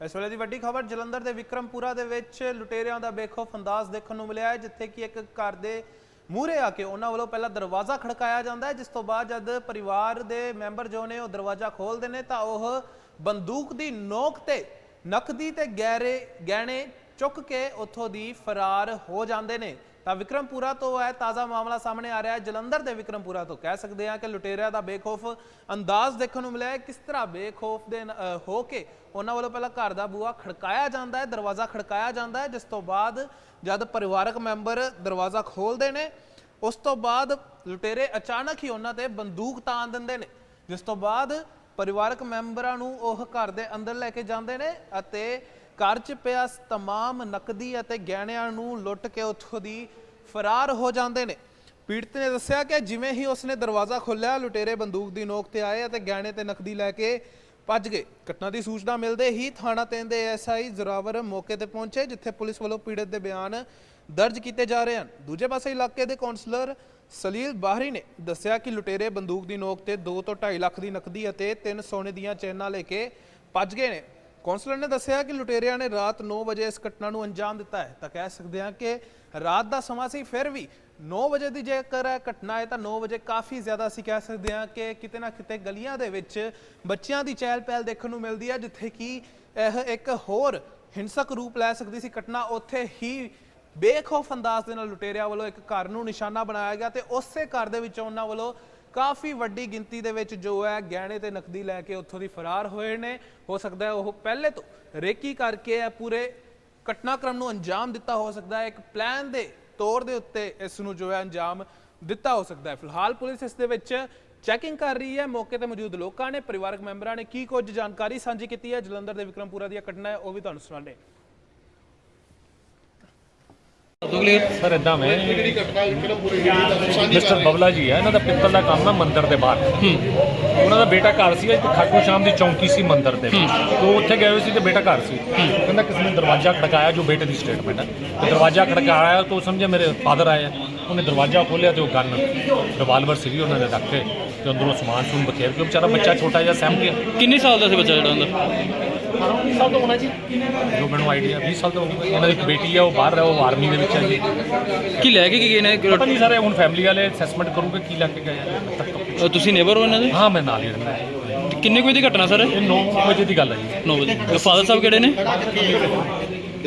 ਇਸ ਵੇਲੇ ਦੀ ਵੱਡੀ ਖਬਰ ਜਲੰਧਰ ਦੇ ਵਿਕਰਮਪੁਰਾ ਦੇ ਵਿੱਚ ਲੁਟੇਰਿਆਂ ਦਾ ਬੇਖੌਫ ਅੰਦਾਜ਼ ਦੇਖਣ ਨੂੰ ਮਿਲਿਆ ਹੈ, ਜਿੱਥੇ ਕਿ ਇੱਕ ਘਰ ਦੇ ਮੂਹਰੇ ਆ ਕੇ ਉਹਨਾਂ ਵੱਲੋਂ ਪਹਿਲਾਂ ਦਰਵਾਜ਼ਾ ਖੜਕਾਇਆ ਜਾਂਦਾ ਹੈ, ਜਿਸ ਤੋਂ ਬਾਅਦ ਜਦ ਪਰਿਵਾਰ ਦੇ ਮੈਂਬਰ ਜੋ ਨੇ ਉਹ ਦਰਵਾਜ਼ਾ ਖੋਲ੍ਹਦੇ ਨੇ ਤਾਂ ਉਹ ਬੰਦੂਕ ਦੀ ਨੋਕ ਤੇ ਨਕਦੀ ਤੇ ਗਹਿਰੇ, ਗਹਿਣੇ ਚੁੱਕ ਕੇ ਉੱਥੋਂ ਦੀ ਫਰਾਰ ਹੋ ਜਾਂਦੇ ਨੇ। ਤਾਂ ਵਿਕਰਮਪੁਰਾ ਤੋਂ ਇਹ ਤਾਜ਼ਾ ਮਾਮਲਾ ਸਾਹਮਣੇ ਆ ਰਿਹਾ ਹੈ। ਜਲੰਧਰ ਦੇ ਵਿਕਰਮਪੁਰਾ ਤੋਂ ਕਹਿ ਸਕਦੇ ਹਾਂ ਕਿ ਲੁਟੇਰਿਆਂ ਦਾ ਬੇਖੌਫ ਅੰਦਾਜ਼ ਦੇਖਣ ਨੂੰ ਮਿਲਿਆ ਕਿਸ ਤਰ੍ਹਾਂ ਬੇਖੌਫ ਦੇ ਹੋ ਕੇ ਉਹਨਾਂ ਵੱਲੋਂ ਪਹਿਲਾਂ ਘਰ ਦਾ ਬੂਹਾ ਖੜਕਾਇਆ ਜਾਂਦਾ ਹੈ, ਦਰਵਾਜ਼ਾ ਖੜਕਾਇਆ ਜਾਂਦਾ ਹੈ। ਜਿਸ ਤੋਂ ਬਾਅਦ ਜਦ ਪਰਿਵਾਰਕ ਮੈਂਬਰ ਦਰਵਾਜ਼ਾ ਖੋਲ੍ਹਦੇ ਨੇ, ਉਸ ਤੋਂ ਬਾਅਦ ਲੁਟੇਰੇ ਅਚਾਨਕ ਹੀ ਉਹਨਾਂ ਤੇ ਬੰਦੂਕ ਤਾਣ ਦਿੰਦੇ ਨੇ। ਜਿਸ ਤੋਂ ਬਾਅਦ ਪਰਿਵਾਰਕ ਮੈਂਬਰਾਂ ਨੂੰ ਉਹ ਘਰ ਦੇ ਅੰਦਰ ਲੈ ਕੇ ਜਾਂਦੇ ਨੇ ਅਤੇ ਘਰ 'ਚ ਪਿਆ तमाम ਨਕਦੀ ਅਤੇ ਗਹਿਣਿਆਂ ਨੂੰ ਲੁੱਟ ਕੇ ਉੱਥੋਂ ਦੀ ਫਰਾਰ ਹੋ ਜਾਂਦੇ ਨੇ ਪੀੜਤ ਨੇ ਦੱਸਿਆ ਕਿ ਜਿਵੇਂ ਹੀ ਉਸਨੇ ਦਰਵਾਜ਼ਾ ਖੋਲ੍ਹਿਆ ਲੁਟੇਰੇ ਬੰਦੂਕ ਦੀ ਨੋਕ ਤੇ ਆਏ ਅਤੇ ਗਹਿਣੇ ਤੇ ਨਕਦੀ ਲੈ ਕੇ ਭੱਜ ਗਏ ਘਟਨਾ ਦੀ ਸੂਚਨਾ ਮਿਲਦੇ ਹੀ ਥਾਣਾ ਤਿੰਨ ਦੇ ਐਸਆਈ ਜ਼ੋਰਾਵਰ ਮੌਕੇ ਤੇ ਪਹੁੰਚੇ ਜਿੱਥੇ ਪੁਲਿਸ ਵੱਲੋਂ ਪੀੜਤ ਦੇ ਬਿਆਨ ਦਰਜ ਕੀਤੇ ਜਾ ਰਹੇ ਹਨ ਦੂਜੇ ਪਾਸੇ ਇਲਾਕੇ ਦੇ ਕਾਉਂਸਲਰ ਸਲੀਲ ਬਾਹਰੀ ਨੇ ਦੱਸਿਆ ਕਿ ਲੁਟੇਰੇ ਬੰਦੂਕ ਦੀ ਨੋਕ ਤੇ 2 ਤੋਂ 2.5 ਲੱਖ ਦੀ ਨਕਦੀ ਅਤੇ 3 ਸੋਨੇ ਦੀਆਂ ਚੈਨਾਂ ਲੈ ਕੇ ਭੱਜ ਗਏ ਨੇ ਕੌਂਸਲਰ ਨੇ ਦੱਸਿਆ ਕਿ ਲੁਟੇਰਿਆਂ ਨੇ ਰਾਤ 9 ਵਜੇ ਇਸ ਘਟਨਾ ਨੂੰ ਅੰਜਾਮ ਦਿੱਤਾ ਹੈ। ਤਾਂ ਕਹਿ ਸਕਦੇ ਹਾਂ ਕਿ ਰਾਤ ਦਾ ਸਮਾਂ ਸੀ, ਫਿਰ ਵੀ 9 ਵਜੇ ਦੀ ਜੇਕਰ ਇਹ ਘਟਨਾ ਹੈ ਤਾਂ 9 ਵਜੇ ਕਾਫੀ ਜ਼ਿਆਦਾ ਅਸੀਂ ਕਹਿ ਸਕਦੇ ਹਾਂ ਕਿ ਕਿਤੇ ਨਾ ਕਿਤੇ ਗਲੀਆਂ ਦੇ ਵਿੱਚ ਬੱਚਿਆਂ ਦੀ ਚਹਿਲ ਪਹਿਲ ਦੇਖਣ ਨੂੰ ਮਿਲਦੀ ਹੈ, ਜਿੱਥੇ ਕਿ ਇਹ ਇੱਕ ਹੋਰ ਹਿੰਸਕ ਰੂਪ ਲੈ ਸਕਦੀ ਸੀ ਘਟਨਾ। ਉੱਥੇ ਹੀ ਬੇਖੌਫ ਅੰਦਾਜ਼ ਦੇ ਨਾਲ ਲੁਟੇਰਿਆਂ ਵੱਲੋਂ ਇੱਕ ਘਰ ਨੂੰ ਨਿਸ਼ਾਨਾ ਬਣਾਇਆ ਗਿਆ ਤੇ ਉਸੇ ਘਰ ਦੇ ਵਿੱਚੋਂ ਉਹਨਾਂ ਵੱਲੋਂ ਕਾਫੀ ਵੱਡੀ ਗਿਣਤੀ ਦੇ ਵਿੱਚ ਜੋ ਹੈ ਗਹਿਣੇ ਤੇ ਨਕਦੀ ਲੈ ਕੇ ਉੱਥੋਂ ਦੀ ਫਰਾਰ ਹੋਏ ਨੇ। ਹੋ ਸਕਦਾ ਹੈ ਉਹ ਪਹਿਲੇ ਤੋਂ ਰੇਕੀ ਕਰਕੇ ਇਹ ਪੂਰੇ ਘਟਨਾਕ੍ਰਮ ਨੂੰ ਅੰਜਾਮ ਦਿੱਤਾ ਹੋ ਸਕਦਾ ਹੈ। ਇੱਕ ਪਲਾਨ ਦੇ ਤੌਰ ਦੇ ਉੱਤੇ ਇਸ ਨੂੰ ਜੋ ਹੈ ਅੰਜਾਮ ਦਿੱਤਾ ਹੋ ਸਕਦਾ ਹੈ। ਫਿਲਹਾਲ ਪੁਲਿਸ ਇਸ ਦੇ ਵਿੱਚ ਚੈਕਿੰਗ ਕਰ ਰਹੀ ਹੈ। ਮੌਕੇ ਤੇ ਮੌਜੂਦ ਲੋਕਾਂ ਨੇ, ਪਰਿਵਾਰਕ ਮੈਂਬਰਾਂ ਨੇ ਕੀ ਕੁਝ ਜਾਣਕਾਰੀ ਸਾਂਝੀ ਕੀਤੀ ਹੈ। ਜਲੰਧਰ ਦੇ ਵਿਕਰਮਪੁਰਾ ਦੀਆਂ ਘਟਨਾ ਹੈ ਉਹ ਵੀ ਤੁਹਾਨੂੰ ਸੁਣਾਉਂਦੇ ਹਾਂ ਸਰ ਇਦਾਂ ਮੈਂ ਮਿਸਟਰ ਬਬਲਾ ਜੀ ਹੈ ਇਹਨਾਂ ਦਾ ਪਿੱਤਲ ਦਾ ਕੰਮ ਹੈ ਮੰਦਿਰ ਦੇ ਬਾਹਰ। ਉਹਨਾਂ ਦਾ ਬੇਟਾ ਘਰ ਸੀ ਇੱਕ ਖਾਟੂ ਸ਼ਾਮ ਦੀ ਚੌਂਕੀ ਸੀ ਮੰਦਿਰ ਦੇ ਵਿੱਚ। ਤੋਂ ਉੱਥੇ ਗਏ ਹੋਏ ਸੀ ਤੇ ਬੇਟਾ ਘਰ ਸੀ। ਕਹਿੰਦਾ ਕਿਸੇ ਨੇ ਦਰਵਾਜ਼ਾ ਖੜਕਾਇਆ ਜੋ ਬੇਟੇ ਦੀ ਸਟੇਟਮੈਂਟ ਹੈ। ਦਰਵਾਜ਼ਾ ਖੜਕਾਇਆ ਤਾਂ ਸਮਝੇ ਮੇਰੇ ਫਾਦਰ ਆਏ ਆ। ਉਹਨੇ ਦਰਵਾਜ਼ਾ ਖੋਲ੍ਹਿਆ ਤੇ ਉਹ ਗਨ ਰਿਵਾਲਵਰ ਸੀ ਉਹਨਾਂ ਨੇ ਰੱਖੇ ਤੇ ਅੰਦਰੋਂ ਸਮਾਨ ਸਮੂਨ ਬਖੇਰ ਕੇ ਵਿਚਾਰਾ ਬੱਚਾ ਛੋਟਾ ਜਿਹਾ ਸਹਿਮ ਗਿਆ। ਕਿੰਨੇ ਸਾਲ ਦਾ ਸੀ ਬੱਚਾ ਜਿਹੜਾ ਅੰਦਰ? 20 ਸਾਲ ਤੋਂ ਹੋਣਾ ਜੀ? ਜੋ ਮੈਨੂੰ ਆਈਡੀਆ 20 ਸਾਲ ਤੋਂ ਹੋਊਗਾ ਇਹਨਾਂ ਦੀ ਇੱਕ ਬੇਟੀ ਹੈ ਉਹ ਬਾਹਰ ਹੈ ਉਹ ਆਰਮੀ ਦੇ ਵਿੱਚ ਹੈ ਜੀ। ਕੀ ਲੈ ਕੇ ਕੀ ਗਏ ਨੇ? ਪਤਾ ਨਹੀਂ ਸਾਰੇ ਹੁਣ ਫੈਮਿਲੀ ਵਾਲੇ ਅਸੈਸਮੈਂਟ ਕਰੂਗੇ ਕੀ ਲੈ ਕੇ ਗਏ ਆ ਤੁਸੀਂ ਨੇਬਰ ਹੋ ਇਹਨਾਂ ਦੇ? ਹਾਂ ਮੈਂ ਨਾਲ ਹੀ ਰਹਿੰਦਾ। ਕਿੰਨੇ ਕੋਈ ਦੀ ਘਟਨਾ ਸਰ? ਇਹ 9 ਵਜੇ ਦੀ ਗੱਲ ਹੈ ਜੀ। 9 ਵਜੇ। ਫਾਦਰ ਸਾਹਿਬ ਕਿਹੜੇ ਨੇ?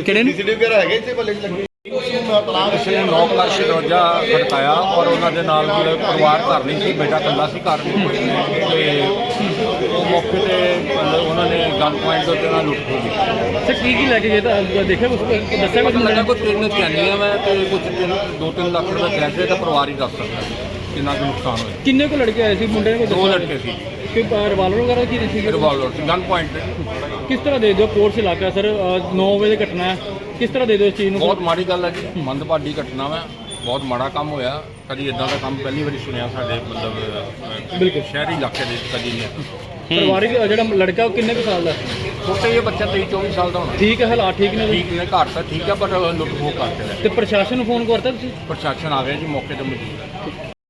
ਕਿਹੜੇ ਨੇ? ਕਿਸੇ ਨੇ 9 ਲੱਖ ਦਾ ਦਰਵਾਜ਼ਾ ਖੜਕਾਇਆ ਔਰ ਉਹਨਾਂ ਦੇ ਨਾਲ ਪਰਿਵਾਰ ਘਰ ਨਹੀਂ ਸੀ ਬੇਟਾ ਇਕੱਲਾ ਸੀ ਘਰ ਤੇ ਉਹ ਮੌਕੇ ਤੇ ਮਤਲਬ ਉਹਨਾਂ ਨੇ ਗਨ ਪੁਆਇੰਟ ਦੇ ਉੱਤੇ ਨਾਲ ਲੁੱਟ ਖੋਹ ਕੀਤੀ। ਸਰ ਕੀ ਕੀ ਲੈ ਕੇ ਗਏ ਤਾਂ ਦੇਖਿਆ ਕੁਝ ਦੱਸਿਆ ਕੁਝ ਲੱਗਾ ਕੋਈ ਤਿੰਨ ਕੈਨੀਆਂ ਮੈਂ ਤੇ ਕੁਝ 2-3 ਲੱਖ ਰੁਪਏ ਕੈਸ਼ ਤਾਂ ਪਰਿਵਾਰ ਹੀ ਦੱਸ ਸਕਦਾ ਕਿੰਨਾ ਕੁ ਨੁਕਸਾਨ ਹੋਇਆ। ਕਿੰਨੇ ਕੋ ਲੜਕੇ ਆਏ ਸੀ? ਮੁੰਡੇ ਨੇ ਦੋ ਲੜਕੇ ਸੀ। ਕਿ ਰਿਵਾਲਵਰ ਵਗੈਰਾ ਕੀ ਸੀ? ਰਿਵਾਲਵਰ ਗਨ ਪੁਆਇੰਟ ਕਿਸ ਤਰ੍ਹਾਂ ਦੇ ਦਿਓ? ਕੋਰਸ ਇਲਾਕਾ ਸਰ 9 ਵਜੇ ਦੀ ਘਟਨਾ ਹੈ। ਕਿਸ ਤਰ੍ਹਾਂ ਦੇ ਦਿਓ ਇਸ ਚੀਜ਼ ਨੂੰ? ਬਹੁਤ ਮਾੜੀ ਗੱਲ ਹੈ ਜੀ। ਮੰਦਭਾਗੀ ਘਟਨਾ ਵਾ। ਬਹੁਤ ਮਾੜਾ ਕੰਮ ਹੋਇਆ। ਕਦੀ ਇਦਾਂ ਦਾ ਕੰਮ ਪਹਿਲੀ ਵਾਰੀ ਸੁਣਿਆ ਸਾਡੇ ਮਤਲਬ ਬਿਲਕੁਲ। ਸ਼ਹਿਰੀ ਇਲਾਕੇ ਦੇ ਵਿੱਚ ਕਦੀ ਨਹੀਂ ਪਰਿਵਾਰਿਕ ਜਿਹੜਾ ਲੜਕਾ ਉਹ ਕਿੰਨੇ ਕੁ ਸਾਲ ਦਾ? ਛੋਟੇ ਜਿਹੇ ਬੱਚਾ 23 24 ਸਾਲ ਦਾ ਹੋਣਾ। ਠੀਕ ਹੈ ਹਾਲਾਤ ਠੀਕ ਨੇ? ਠੀਕ ਨੇ ਘਰ ਤਾਂ ਠੀਕ ਹੈ ਪਰ ਲੁੱਟ ਖੋਹ ਕਰਦੇ ਨੇ ਤੇ ਪ੍ਰਸ਼ਾਸਨ ਨੂੰ ਫੋਨ ਕਰਤਾ ਤੁਸੀਂ? ਪ੍ਰਸ਼ਾਸਨ ਆ ਗਿਆ ਜੀ ਮੌਕੇ ਤੇ ਮੌਜੂਦ। ਹੈ